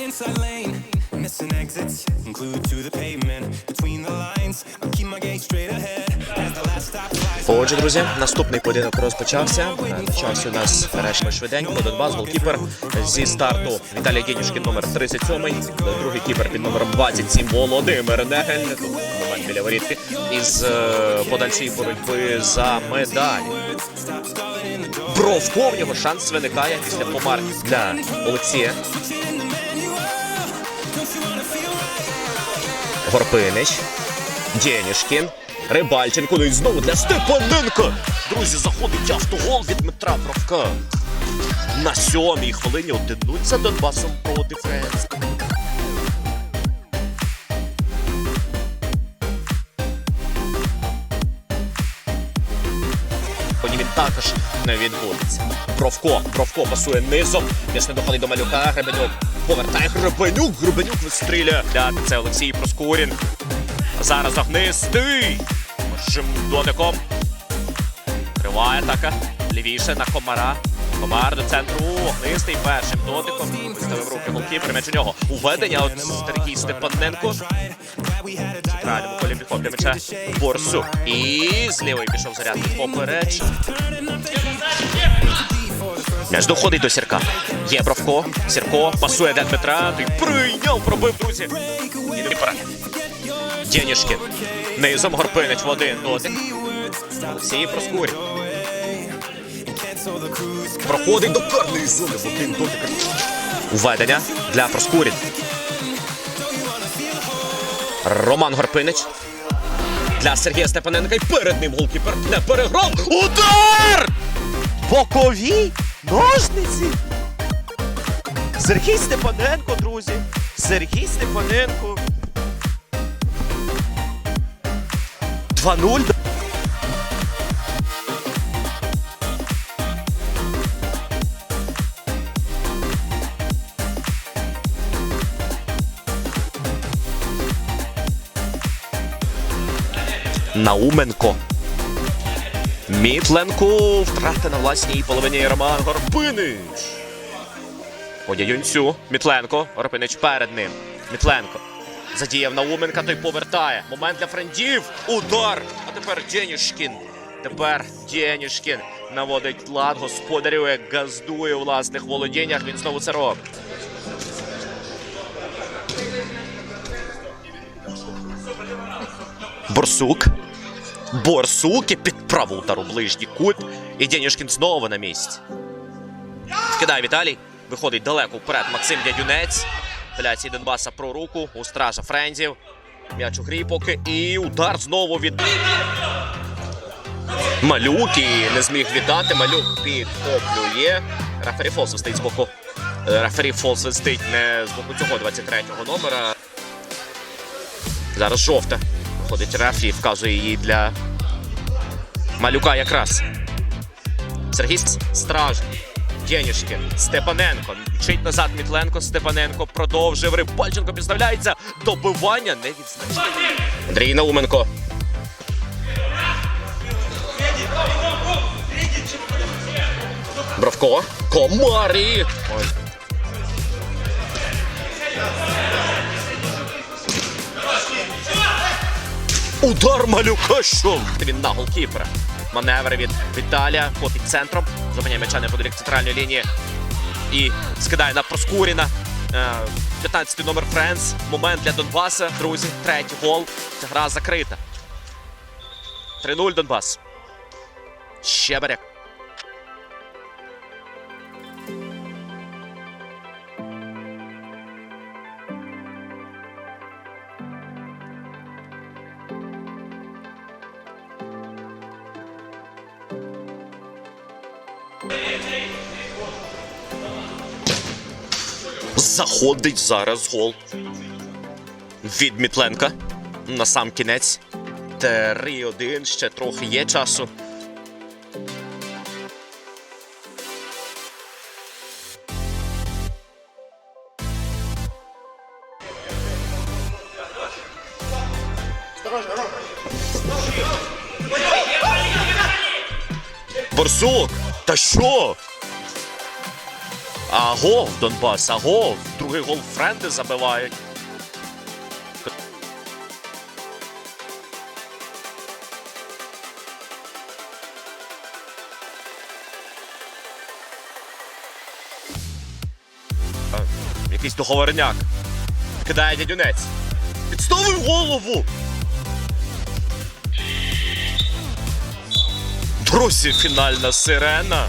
inside lane, missing exits, glued to the pavement. Between the lines, I'll keep my gaze straight ahead. Отже, друзі, наступний поєдинок розпочався. Часі у нас перейшли швиденько. Донбас, голкіпер зі старту Віталій Генюшкін, номер 37. Другий кіпер під номером 27 Володимир Негель. Біля ворітки. Із е, подальшої боротьби за медаль. Бровко, в нього шанс виникає після помар для Олексія. Горпинич. Дєнішкін. Рибальченко. Ну і знову для Степаненка. Друзі, заходить автогол від Дмитра Бровка. На сьомій хвилині 1-0 за Донбасом проти Френс. Також не відбудеться. Бровко, Бровко пасує низом. М'яч не доходить до малюка. Гребенюк повертає Гребенюк. Гребенюк вистріляє. Да, це Олексій Проскурін. Зараз огнистий. Жим дотиком. Триває атака. Лівіше на комара. Комар до центру. Огнистий першим дотиком. Виставив руки голкіпер. М'яч у нього. Уведення от Сергій Степаненко. В центральному полі підхоплює м'яча Борсук. І з лівої пішов зарядний попереч. М'яч доходить до Сірка. Є Бровко. Сірко пасує для Дмитра. Той прийняв, пробив, друзі. І. Дєнішкін. Низом Горпинич в один дотик. Олексій Проскурін. Проходить до карної зони в один дотик. Уведення для Проскурін. Роман Горпинич. Для Сергія Степаненка і перед ним голкіпер не переграв. Удар! Бокові ножниці. Сергій Степаненко, друзі. Сергій Степаненко. 2-0. Науменко. Мітленко втрати на власній половині Роман Горпинич. По Яюнцю. Мітленко. Горпинич перед ним. Мітленко. Задіяв Науменка, той повертає. Момент для френдів. Удар. А тепер Дєнішкін. Тепер Дєнішкін наводить лад, господарює, газдує у власних володіннях. Він знову це робить. Борсук. Борсук і під праву удару ближній кут. І Дєнішкін знову на місці. Вкидає Віталій. Виходить далеко вперед Максим Дядюнець. Апеляції Донбаса про руку. У стража Френзів. М'яч у грі поки. І удар знову від Малюк і не зміг віддати. Малюк підхоплює. Рафері Фол свистить з боку. е, Рафері Фол свистить не з боку цього 23-го номера. Зараз жовта. Виходить Рафі, вказує її для Малюка якраз. Сергій Страж. Дєнішкін. Степаненко. Мчить назад Мітленко. Степаненко продовжив. Рибальченко підставляється. Добивання не відзначає. Андрій Науменко. Бровко. Комарі. Ой. Удар малюка що? Він на голкіпера. Маневри від Віталія. Попід центром. Зупиняє м'яча неподалік центральної лінії. І скидає на Проскуріна. Е, 15-й номер Френс. Момент для Донбаса. Друзі, третій гол. Гра закрита. 3-0 Донбас. Щеберек. Заходить зараз гол. Від Мітленка. На сам кінець. 3-1. Ще трохи є часу. Борсук! Та що? Агов, Донбас, агов. Другий гол френди забивають. Якийсь договорняк. Кидає дядюнець. Підставив голову. Друзі, фінальна сирена.